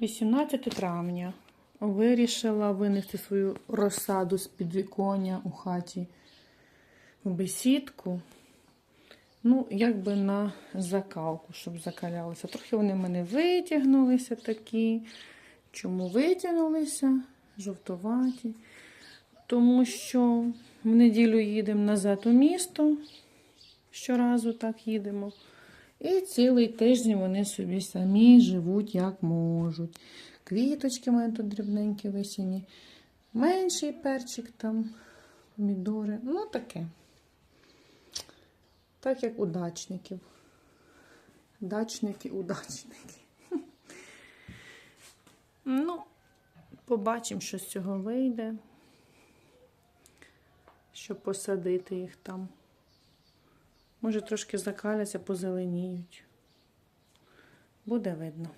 18 травня вирішила винести свою розсаду з підвіконня у хаті в бесідку. Ну, якби на закалку, щоб закалялися. Трохи вони в мене витягнулися такі. Чому витягнулися? Жовтуваті. Тому що в неділю їдемо назад у місто. Щоразу так їдемо. І цілий тиждень вони собі самі живуть, як можуть. Квіточки мене тут дрібненькі висіні. Менший перчик там, помідори. Ну, таке. Так як у дачників. Дачники, удачники. Ну, побачимо, що з цього вийде. Щоб посадити їх там. Може, трошки закаляться, позеленіють. Буде видно.